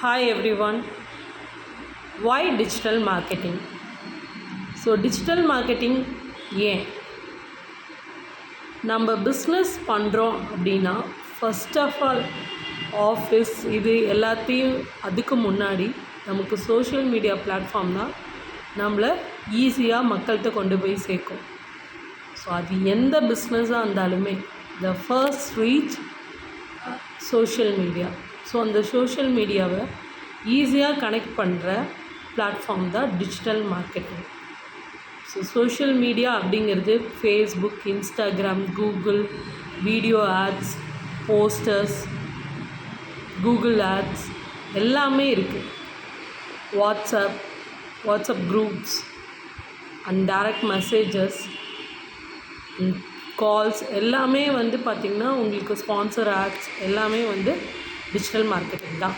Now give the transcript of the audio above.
Hi everyone why digital marketing so digital marketing ஏன்? நம்ம business பண்ணுறோம் அப்படின்னா ஃபஸ்ட் ஆஃப் ஆல் ஆஃபீஸ் இது எல்லாத்தையும் அதுக்கு முன்னாடி நமக்கு சோஷியல் மீடியா பிளாட்ஃபார்ம் தான் நம்மளை ஈஸியாக மக்கள்கிட்ட கொண்டு போய் சேர்க்கும். ஸோ அது எந்த பிஸ்னஸாக இருந்தாலுமே the first reach social media so அந்த சோஷியல் மீடியாவை ஈஸியாக கனெக்ட் பண்ணுற பிளாட்ஃபார்ம் தான் digital marketing so social media அப்படிங்கிறது Facebook Instagram Google video ads posters Google ads எல்லாமே இருக்குது WhatsApp WhatsApp groups and direct messages calls எல்லாமே வந்து பார்த்திங்கன்னா உங்களுக்கு ஸ்பான்சர் ஆட்ஸ் எல்லாமே வந்து டிஜிட்டல் மார்க்கெட்டிங் தான்